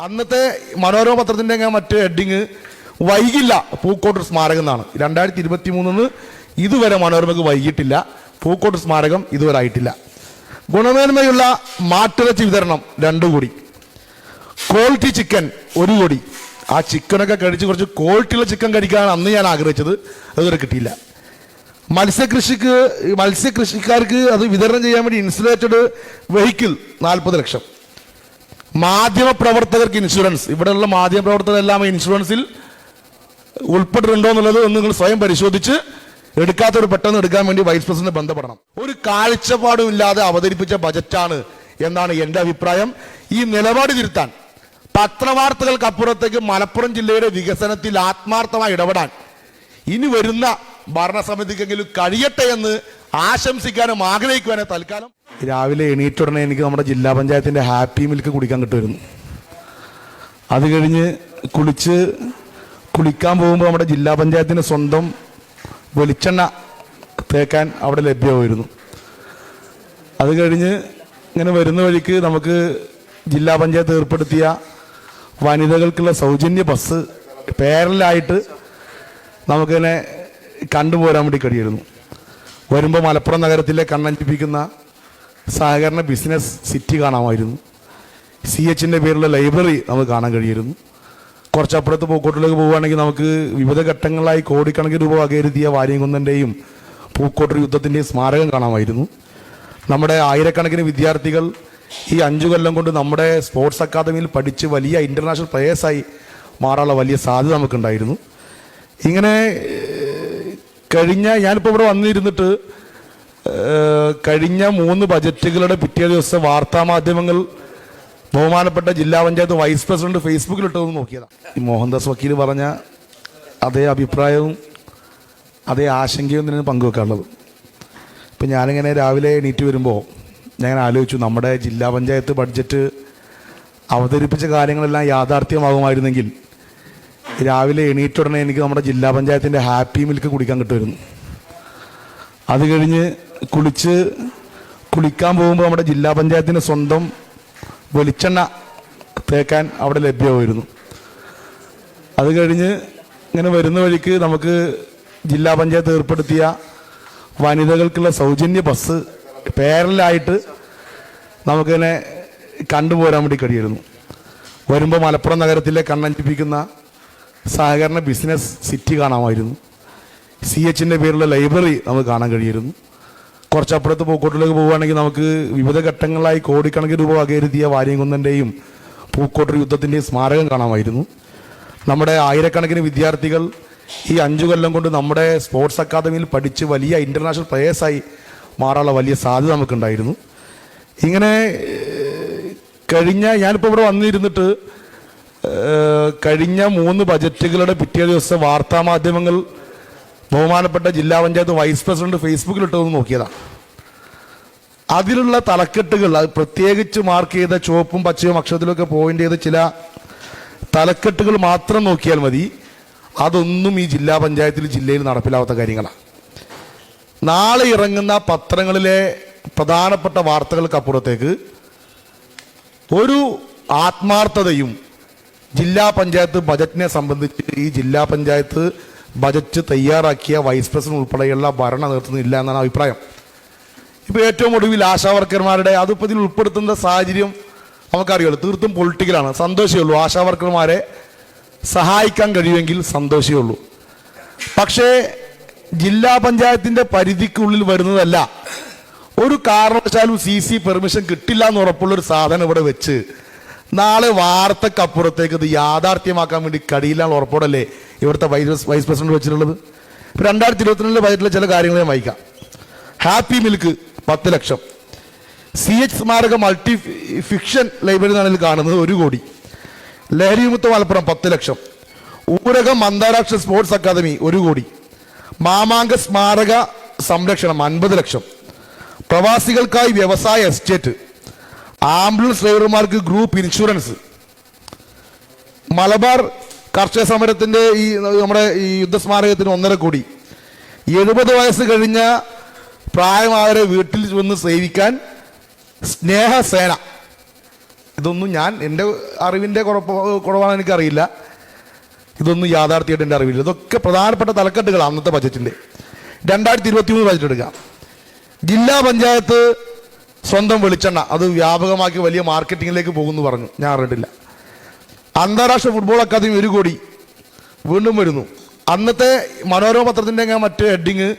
അന്നത്തെ മനോരമ പത്രത്തിന്റെ ഒക്കെ മറ്റു ഹെഡിങ് വൈകില്ല. പൂക്കോട്ട് സ്മാരകം എന്നാണ്. രണ്ടായിരത്തി ഇരുപത്തി മൂന്നിന് ഇതുവരെ മനോരമയ്ക്ക് വൈകിട്ടില്ല പൂക്കോട്ട് സ്മാരകം ഇതുവരെ ആയിട്ടില്ല. ഗുണമേന്മയുള്ള മാട്ടിറച്ചി വിതരണം രണ്ടു കോടി. ക്വാളിറ്റി ചിക്കൻ ഒരു കോടി. ആ ചിക്കനൊക്കെ കഴിച്ച് കുറച്ച് ക്വാളിറ്റിയുള്ള ചിക്കൻ കഴിക്കാനാണ് അന്ന് ഞാൻ ആഗ്രഹിച്ചത്. അതുവരെ കിട്ടിയില്ല. മത്സ്യകൃഷിക്ക് മത്സ്യകൃഷിക്കാർക്ക് അത് വിതരണം ചെയ്യാൻ വേണ്ടി ഇൻസുലേറ്റഡ് വെഹിക്കിൾ നാൽപ്പത് ലക്ഷം. മാധ്യമ പ്രവർത്തകർക്ക് ഇൻഷുറൻസ് ഇവിടെയുള്ള മാധ്യമ പ്രവർത്തകരെല്ലാം ഇൻഷുറൻസിൽ ഉൾപ്പെട്ടിട്ടുണ്ടോ എന്നുള്ളത് ഒന്ന് നിങ്ങൾ സ്വയം പരിശോധിച്ച് എടുക്കാത്തവർ പെട്ടെന്ന് എടുക്കാൻ വേണ്ടി വൈസ് പ്രസിഡന്റ് ബന്ധപ്പെടണം. ഒരു കാഴ്ചപ്പാടും ഇല്ലാതെ അവതരിപ്പിച്ച ബജറ്റാണ് എന്നാണ് എന്റെ അഭിപ്രായം. ഈ നിലപാട് തിരുത്താൻ പത്രവാർത്തകൾക്കപ്പുറത്തേക്ക് മലപ്പുറം ജില്ലയുടെ വികസനത്തിൽ ആത്മാർത്ഥമായി ഇടപെടാൻ ഇനി വരുന്ന ഭരണസമിതിക്കെങ്കിലും കഴിയട്ടെ എന്ന് ആശംസിക്കാനും ആഗ്രഹിക്കുവാനും തൽക്കാലം. രാവിലെ എണീറ്റുടനെ എനിക്ക് നമ്മുടെ ജില്ലാ പഞ്ചായത്തിന്റെ ഹാപ്പി മിൽക്ക് കുടിക്കാൻ കിട്ടുമായിരുന്നു. അത് കഴിഞ്ഞ് കുളിച്ച് കുളിക്കാൻ പോകുമ്പോൾ നമ്മുടെ ജില്ലാ പഞ്ചായത്തിന് സ്വന്തം വെളിച്ചെണ്ണ തേക്കാൻ അവിടെ ലഭ്യമായിരുന്നു. അത് കഴിഞ്ഞ് ഇങ്ങനെ വരുന്ന വഴിക്ക് നമുക്ക് ജില്ലാ പഞ്ചായത്ത് ഏർപ്പെടുത്തിയ വനിതകൾക്കുള്ള സൗജന്യ ബസ് പേരലായിട്ട് നമുക്കിങ്ങനെ കണ്ടുപോരാൻ വേണ്ടി കഴിയായിരുന്നു വരുമ്പോൾ മലപ്പുറം നഗരത്തിലെ കണ്ണഞ്ചിപ്പിക്കുന്ന സഹകരണ ബിസിനസ് സിറ്റി കാണാമായിരുന്നു. സി എച്ചിന്റെ പേരിലുള്ള ലൈബ്രറി നമുക്ക് കാണാൻ കഴിയായിരുന്നു കുറച്ചപ്പുറത്ത് പൂക്കോട്ടിലേക്ക് പോവുകയാണെങ്കിൽ നമുക്ക് വിവിധ ഘട്ടങ്ങളായി കോടിക്കണക്കിന് രൂപ വകയിരുത്തിയ വാര്യംകുന്നന്റെയും പൂക്കോട്ടൂർ യുദ്ധത്തിന്റെയും സ്മാരകം കാണാമായിരുന്നു. നമ്മുടെ ആയിരക്കണക്കിന് വിദ്യാർത്ഥികൾ ഈ അഞ്ചു കൊല്ലം കൊണ്ട് നമ്മുടെ സ്പോർട്സ് അക്കാദമിയിൽ പഠിച്ച് വലിയ ഇന്റർനാഷണൽ പ്ലേയേഴ്സായി മാറാനുള്ള വലിയ സാധ്യത നമുക്കുണ്ടായിരുന്നു. ഇങ്ങനെ കഴിഞ്ഞ ഞാനിപ്പോൾ ഇവിടെ വന്നിരുന്നിട്ട് കഴിഞ്ഞ മൂന്ന് ബജറ്റുകളുടെ പിറ്റേ ദിവസം വാർത്താ മാധ്യമങ്ങൾ ബഹുമാനപ്പെട്ട ജില്ലാ പഞ്ചായത്ത് വൈസ് പ്രസിഡന്റ് ഫേസ്ബുക്കിൽ ഇട്ടതെന്ന് നോക്കിയതാണ് ഈ മോഹൻദാസ് വക്കീൽ പറഞ്ഞ അതേ അഭിപ്രായവും അതേ ആശങ്കയും തന്നെ പങ്കുവെക്കാനുള്ളത്. ഇപ്പം ഞാനിങ്ങനെ രാവിലെ എണീറ്റ് വരുമ്പോൾ ഞാൻ ആലോചിച്ചു നമ്മുടെ ജില്ലാ പഞ്ചായത്ത് ബഡ്ജറ്റ് അവതരിപ്പിച്ച കാര്യങ്ങളെല്ലാം യാഥാർത്ഥ്യമാകുമായിരുന്നെങ്കിൽ രാവിലെ എണീറ്റുടനെ എനിക്ക് നമ്മുടെ ജില്ലാ പഞ്ചായത്തിന്റെ ഹാപ്പി മിൽക്ക് കുടിക്കാൻ കിട്ടുമായിരുന്നു. അത് കഴിഞ്ഞ് കുളിച്ച് കുളിക്കാൻ പോകുമ്പോൾ നമ്മുടെ ജില്ലാ പഞ്ചായത്തിന്റെ സ്വന്തം വെളിച്ചെണ്ണ തേക്കാൻ അവിടെ ലഭ്യമായിരുന്നു. അത് കഴിഞ്ഞ് ഇങ്ങനെ വരുന്ന വഴിക്ക് നമുക്ക് ജില്ലാ പഞ്ചായത്ത് ഏർപ്പെടുത്തിയ വനിതകൾക്കുള്ള സൗജന്യ ബസ് പേരലായിട്ട് നമുക്കിങ്ങനെ കണ്ടുപോരാൻ വേണ്ടി കഴിയായിരുന്നു വരുമ്പോൾ മലപ്പുറം നഗരത്തിലെ കണ്ണഞ്ചിപ്പിക്കുന്ന സഹകരണ ബിസിനസ് സിറ്റി കാണാമായിരുന്നു. സി എച്ചിന്റെ പേരിലുള്ള ലൈബ്രറി നമുക്ക് കാണാൻ കഴിയുമായിരുന്നു കുറച്ചപ്പുറത്ത് പൂക്കോട്ടിലേക്ക് പോവുകയാണെങ്കിൽ നമുക്ക് വിവിധ ഘട്ടങ്ങളായി കോടിക്കണക്കിന് രൂപ വകയിരുത്തിയ വാര്യംകുന്നന്റെയും പൂക്കോട്ടൂർ യുദ്ധത്തിന്റെയും സ്മാരകം കാണാമായിരുന്നു. നമ്മുടെ ആയിരക്കണക്കിന് വിദ്യാർത്ഥികൾ ഈ അഞ്ചു കൊല്ലം കൊണ്ട് നമ്മുടെ സ്പോർട്സ് അക്കാദമിയിൽ പഠിച്ച് വലിയ ഇന്റർനാഷണൽ പ്ലേയേഴ്സായി മാറാനുള്ള വലിയ സാധ്യത നമുക്കുണ്ടായിരുന്നു. ഇങ്ങനെ കഴിഞ്ഞ ഞാനിപ്പോൾ ഇവിടെ വന്നിരുന്നിട്ട് കഴിഞ്ഞ മൂന്ന് ബജറ്റുകളുടെ പിറ്റേ ദിവസം വാർത്താ മാധ്യമങ്ങൾ ബഹുമാനപ്പെട്ട ജില്ലാ പഞ്ചായത്ത് വൈസ് പ്രസിഡന്റ് ഫേസ്ബുക്കിൽ വന്ന് നോക്കിയതാണ് അതിലുള്ള തലക്കെട്ടുകൾ പ്രത്യേകിച്ച് മാർക്ക് ചെയ്ത ചുവപ്പും പച്ചയും അക്ഷരത്തിലൊക്കെ പോയിന്റ് ചെയ്ത ചില തലക്കെട്ടുകൾ മാത്രം നോക്കിയാൽ മതി. അതൊന്നും ഈ ജില്ലാ പഞ്ചായത്തിൽ ജില്ലയിൽ നടപ്പിലാവാത്ത കാര്യങ്ങളാണ് നാളെ ഇറങ്ങുന്ന പത്രങ്ങളിലെ പ്രധാനപ്പെട്ട വാർത്തകൾക്കപ്പുറത്തേക്ക് ഒരു ആത്മാർത്ഥതയും ജില്ലാ പഞ്ചായത്ത് ബജറ്റിനെ സംബന്ധിച്ച് ഈ ജില്ലാ പഞ്ചായത്ത് ബജറ്റ് തയ്യാറാക്കിയ വൈസ് പ്രസിഡന്റ് ഉൾപ്പെടെയുള്ള ഭരണ നേതൃത്വം ഇല്ല എന്നാണ് അഭിപ്രായം. ഇപ്പോൾ ഏറ്റവും ഒടുവിൽ ആശാവർക്കർമാരുടെ അതിപ്പോൾ ഇതിൽ ഉൾപ്പെടുത്തുന്ന സാഹചര്യം നമുക്കറിയുള്ളൂ. തീർത്തും പൊളിറ്റിക്കലാണ് സന്തോഷമേ ഉള്ളൂ. ആശാവർക്കർമാരെ സഹായിക്കാൻ കഴിയുമെങ്കിൽ സന്തോഷമേ ഉള്ളൂ. പക്ഷേ ജില്ലാ പഞ്ചായത്തിന്റെ പരിധിക്കുള്ളിൽ വരുന്നതല്ല. ഒരു കാരണവശാലും സി സി പെർമിഷൻ കിട്ടില്ല എന്ന് ഉറപ്പുള്ള ഒരു സാധനം ഇവിടെ വെച്ച് നാളെ വാർത്തക്കപ്പുറത്തേക്ക് ഇത് യാഥാർത്ഥ്യമാക്കാൻ വേണ്ടി കഴിയില്ല ഉറപ്പോടല്ലേ ഇവിടുത്തെ വൈസ് വൈസ് പ്രസിഡന്റ് വെച്ചിട്ടുള്ളത്? രണ്ടായിരത്തി ഇരുപത്തിരണ്ടിലെ ബജറ്റിലെ ചില കാര്യങ്ങൾ ഞാൻ വായിക്കാം. ഹാപ്പി മിൽക്ക് പത്ത് ലക്ഷം. സി എച്ച് സ്മാരക മൾട്ടി ഫിക്ഷൻ ലൈബ്രറി എന്നാണ് ഇതിൽ കാണുന്നത് ഒരു കോടി. ലഹരിമുക്ത മലപ്പുറം പത്ത് ലക്ഷം. ഊരകം അന്താരാഷ്ട്ര സ്പോർട്സ് അക്കാദമി ഒരു കോടി. മാമാങ്ക സ്മാരക സംരക്ഷണം അൻപത് ലക്ഷം. പ്രവാസികൾക്കായി വ്യവസായ എസ്റ്റേറ്റ് ആംബുലൻസ് ഡ്രൈവർമാർക്ക് ഗ്രൂപ്പ് ഇൻഷുറൻസ്. മലബാർ കർഷക സമരത്തിന്റെ ഈ നമ്മുടെ ഈ യുദ്ധസ്മാരകത്തിന് ഒന്നര കോടി. എഴുപത് വയസ്സ് കഴിഞ്ഞ പ്രായമായവരെ വീട്ടിൽ വന്ന് സേവിക്കാൻ സ്നേഹസേന. ഇതൊന്നും ഞാൻ എന്റെ അറിവിന്റെ കുറപ്പ് കുറവാണെന്ന് എനിക്കറിയില്ല. ഇതൊന്നും യാഥാർത്ഥ്യമായിട്ട് എന്റെ അറിവില്ല. ഇതൊക്കെ പ്രധാനപ്പെട്ട തലക്കെട്ടുകളാണ് അന്നത്തെ ബജറ്റിന്റെ രണ്ടായിരത്തി ഇരുപത്തി മൂന്ന് ബജറ്റ് എടുക്കാം. ജില്ലാ പഞ്ചായത്ത് സ്വന്തം വെളിച്ചെണ്ണ. അത് വ്യാപകമാക്കി വലിയ മാർക്കറ്റിങ്ങിലേക്ക് പോകുമെന്ന് പറഞ്ഞു. ഞാൻ അറിഞ്ഞിട്ടില്ല. അന്താരാഷ്ട്ര ഫുട്ബോൾ അക്കാദമി ഒരു കോടി. വീണ്ടും വരുന്നു. അന്നത്തെ മനോരമ പത്രത്തിന്റെ മറ്റേ ഹെഡിങ്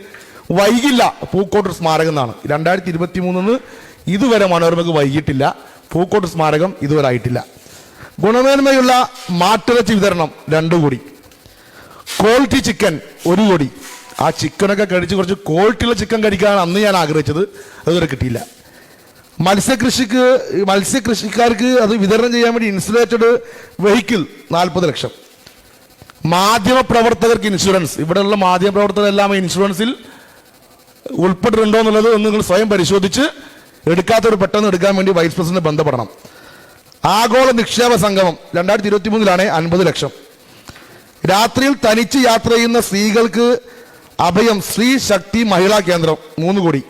വൈകില്ല പൂക്കോട്ട് സ്മാരകം എന്നാണ്. രണ്ടായിരത്തി ഇരുപത്തി മൂന്നിന് ഇതുവരെ മനോരമയ്ക്ക് വൈകിട്ടില്ല പൂക്കോട്ട് സ്മാരകം ഇതുവരെ ആയിട്ടില്ല. ഗുണമേന്മയുള്ള മാട്ടിറച്ചി വിതരണം രണ്ടു കോടി. ക്വാളിറ്റി ചിക്കൻ ഒരു കോടി. ആ ചിക്കനൊക്കെ കഴിച്ച് കുറച്ച് ക്വാളിറ്റിയുള്ള ചിക്കൻ കഴിക്കാനാണ് അന്ന് ഞാൻ ആഗ്രഹിച്ചത്. അതുവരെ കിട്ടിയില്ല. മത്സ്യകൃഷിക്ക് മത്സ്യകൃഷിക്കാർക്ക് അത് വിതരണം ചെയ്യാൻ വേണ്ടി ഇൻസുലേറ്റഡ് വെഹിക്കിൾ നാൽപ്പത് ലക്ഷം. മാധ്യമ പ്രവർത്തകർക്ക് ഇൻഷുറൻസ് ഇവിടെയുള്ള മാധ്യമ പ്രവർത്തകരെല്ലാം ഇൻഷുറൻസിൽ ഉൾപ്പെട്ടിട്ടുണ്ടോ എന്നുള്ളത് ഒന്ന് നിങ്ങൾ സ്വയം പരിശോധിച്ച് എടുക്കാത്തവർ പെട്ടെന്ന് എടുക്കാൻ വേണ്ടി വൈസ് പ്രസിഡന്റ് ബന്ധപ്പെടണം. ആഗോള നിക്ഷേപ സംഗമം രണ്ടായിരത്തി ഇരുപത്തി മൂന്നിലാണ് അൻപത് ലക്ഷം. രാത്രിയിൽ തനിച്ച് യാത്ര ചെയ്യുന്ന സ്ത്രീകൾക്ക് അഭയം സ്ത്രീ ശക്തി മഹിളാ കേന്ദ്രം മൂന്ന് കോടി.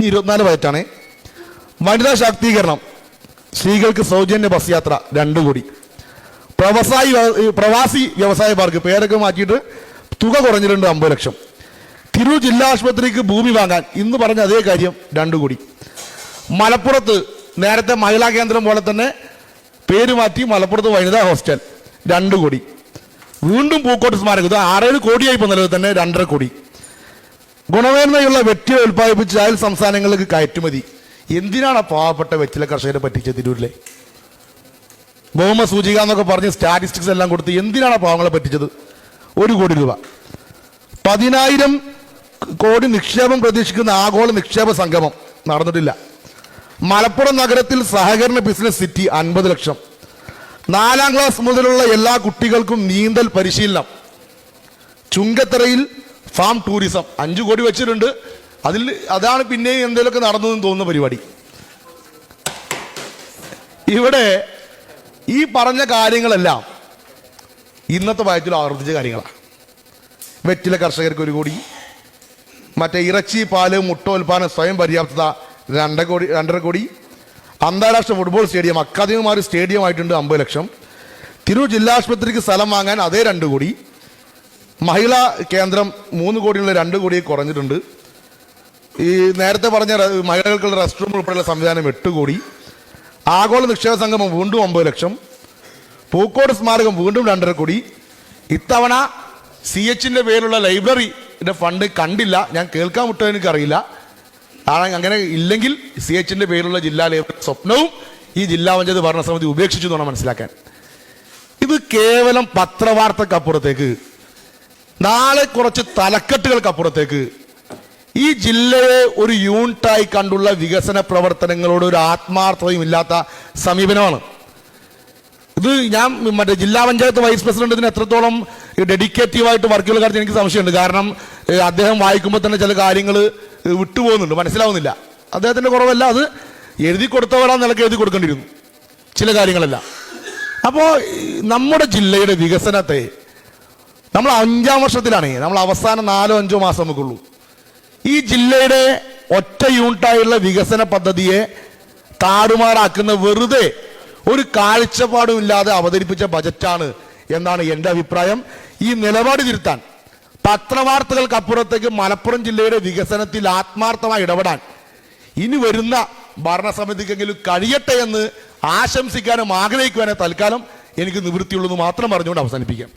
ഈ ഇരുപത്തിനാല് ബജറ്റാണ് വനിതാ ശാക്തീകരണം. സ്ത്രീകൾക്ക് സൗജന്യ ബസ് യാത്ര രണ്ടു കോടി. പ്രവസായി പ്രവാസി വ്യവസായ പാർക്ക് പേരൊക്കെ മാറ്റിയിട്ട് തുക കുറഞ്ഞിട്ടുണ്ട് അമ്പത് ലക്ഷം. തിരൂർ ജില്ലാ ആശുപത്രിക്ക് ഭൂമി വാങ്ങാൻ ഇന്ന് പറഞ്ഞ അതേ കാര്യം രണ്ടു കോടി. മലപ്പുറത്ത് നേരത്തെ മഹിളാ കേന്ദ്രം പോലെ തന്നെ പേര് മാറ്റി മലപ്പുറത്ത് വനിതാ ഹോസ്റ്റൽ രണ്ട് കോടി. വീണ്ടും പൂക്കോട്ട് സ്മാരകം. ഇത് ആറേഴ് കോടിയായി ഇപ്പോൾ നിലവിൽ തന്നെ രണ്ടര കോടി. ഗുണമേന്മയുള്ള വെറ്റില ഉൽപ്പാദിപ്പിച്ച് അയൽ സംസ്ഥാനങ്ങൾക്ക് കയറ്റുമതി. എന്തിനാണ് പാവപ്പെട്ട വെറ്റില കർഷകരെ പറ്റിച്ചത് തിരൂരിലെ? ഭൗമ സൂചിക എന്നൊക്കെ പറഞ്ഞ് സ്റ്റാറ്റിസ്റ്റിക്സ് എല്ലാം കൊടുത്ത് എന്തിനാണ് പാവങ്ങളെ പറ്റിച്ചത്? ഒരു കോടി രൂപ. പതിനായിരം കോടി നിക്ഷേപം പ്രതീക്ഷിക്കുന്ന ആഗോള നിക്ഷേപ സംഗമം നടന്നിട്ടില്ല. മലപ്പുറം നഗരത്തിൽ സഹകരണ ബിസിനസ് സിറ്റി അൻപത് ലക്ഷം. നാലാം ക്ലാസ് മുതലുള്ള എല്ലാ കുട്ടികൾക്കും നീന്തൽ പരിശീലനം. ചുങ്കത്തറയിൽ ഫാം ടൂറിസം അഞ്ചു കോടി വെച്ചിട്ടുണ്ട്. അതിൽ അതാണ് പിന്നെയും എന്തെങ്കിലുമൊക്കെ നടന്നതെന്ന് തോന്നുന്ന പരിപാടി. ഇവിടെ ഈ പറഞ്ഞ കാര്യങ്ങളെല്ലാം ഇന്നത്തെ വായത്തിൽ ആവർത്തിച്ച കാര്യങ്ങളാണ്. വെറ്റില കർഷകർക്ക് ഒരു കോടി മറ്റേ ഇറച്ചി പാൽ മുട്ട ഉൽപ്പാദനം സ്വയം പര്യാപ്തത രണ്ടര കോടി രണ്ടര കോടി. അന്താരാഷ്ട്ര ഫുട്ബോൾ സ്റ്റേഡിയം അക്കാദമിമാർ സ്റ്റേഡിയം ആയിട്ടുണ്ട് അമ്പത് ലക്ഷം. തിരൂർ ജില്ലാ ആശുപത്രിക്ക് സ്ഥലം വാങ്ങാൻ അതേ രണ്ട് കോടി. മഹിളാ കേന്ദ്രം മൂന്ന് കോടിയുള്ള രണ്ട് കോടി കുറഞ്ഞിട്ടുണ്ട്. ഈ നേരത്തെ പറഞ്ഞ മഹിളകൾക്കുള്ള റെസ്റ്റ് റൂം ഉൾപ്പെടെയുള്ള സംവിധാനം എട്ട് കോടി. ആഗോള നിക്ഷേപ സംഗമം വീണ്ടും ഒമ്പത് ലക്ഷം. പൂക്കോട് സ്മാരകം വീണ്ടും രണ്ടര കോടി. ഇത്തവണ സി എച്ചിന്റെ പേരിലുള്ള ലൈബ്രറിയുടെ ഫണ്ട് കണ്ടില്ല. ഞാൻ കേൾക്കാൻ വിട്ടോ എനിക്കറിയില്ല. കാരണം അങ്ങനെ ഇല്ലെങ്കിൽ സി എച്ചിന്റെ പേരിലുള്ള ജില്ലാ ലൈബ്രറി സ്വപ്നവും ഈ ജില്ലാ പഞ്ചായത്ത് ഭരണസമിതി ഉപേക്ഷിച്ചു എന്നാണ് മനസ്സിലാക്കാൻ. ഇത് കേവലം പത്രവാർത്തക്കപ്പുറത്തേക്ക് നാളെ കുറച്ച് തലക്കെട്ടുകൾക്കപ്പുറത്തേക്ക് ഈ ജില്ലയെ ഒരു യൂണിറ്റായി കണ്ടുള്ള വികസന പ്രവർത്തനങ്ങളോട് ഒരു ആത്മാർത്ഥതയും ഇല്ലാത്ത സമീപനമാണ്. ഇത് ഞാൻ മറ്റേ ജില്ലാ പഞ്ചായത്ത് വൈസ് പ്രസിഡന്റ് ഇതിന് എത്രത്തോളം ഡെഡിക്കേറ്റീവായിട്ട് വർക്കുകൾ കാര്യത്തിൽ എനിക്ക് സംശയമുണ്ട്. കാരണം അദ്ദേഹം വായിക്കുമ്പോൾ തന്നെ ചില കാര്യങ്ങൾ വിട്ടുപോകുന്നുണ്ട്. മനസ്സിലാവുന്നില്ല. അദ്ദേഹത്തിന്റെ കുറവല്ല അത് എഴുതി കൊടുത്തവരാ നിലയ്ക്ക് എഴുതി കൊടുക്കേണ്ടിയിരുന്നു. ചില കാര്യങ്ങളെല്ലാം. അപ്പോൾ നമ്മുടെ ജില്ലയുടെ വികസനത്തെ നമ്മൾ അഞ്ചാം വർഷത്തിലാണ്. നമ്മൾ അവസാന നാലോ അഞ്ചോ മാസം നമുക്കുള്ളൂ. ഈ ജില്ലയുടെ ഒറ്റ യൂണിറ്റായുള്ള വികസന പദ്ധതിയെ താറുമാറാക്കുന്ന വെറുതെ ഒരു കാഴ്ചപ്പാടും ഇല്ലാതെ അവതരിപ്പിച്ച ബജറ്റാണ് എന്നാണ് എന്റെ അഭിപ്രായം. ഈ നിലപാട് തിരുത്താൻ പത്രവാർത്തകൾക്കപ്പുറത്തേക്ക് മലപ്പുറം ജില്ലയുടെ വികസനത്തിൽ ആത്മാർത്ഥമായി ഇടപെടാൻ ഇനി വരുന്ന ഭരണസമിതിക്കെങ്കിലും കഴിയട്ടെ എന്ന് ആശംസിക്കാനും ആഗ്രഹിക്കുവാനും തൽക്കാലം എനിക്ക് നിവൃത്തിയുള്ളൂ എന്ന് മാത്രം പറഞ്ഞുകൊണ്ട് അവസാനിപ്പിക്കാം.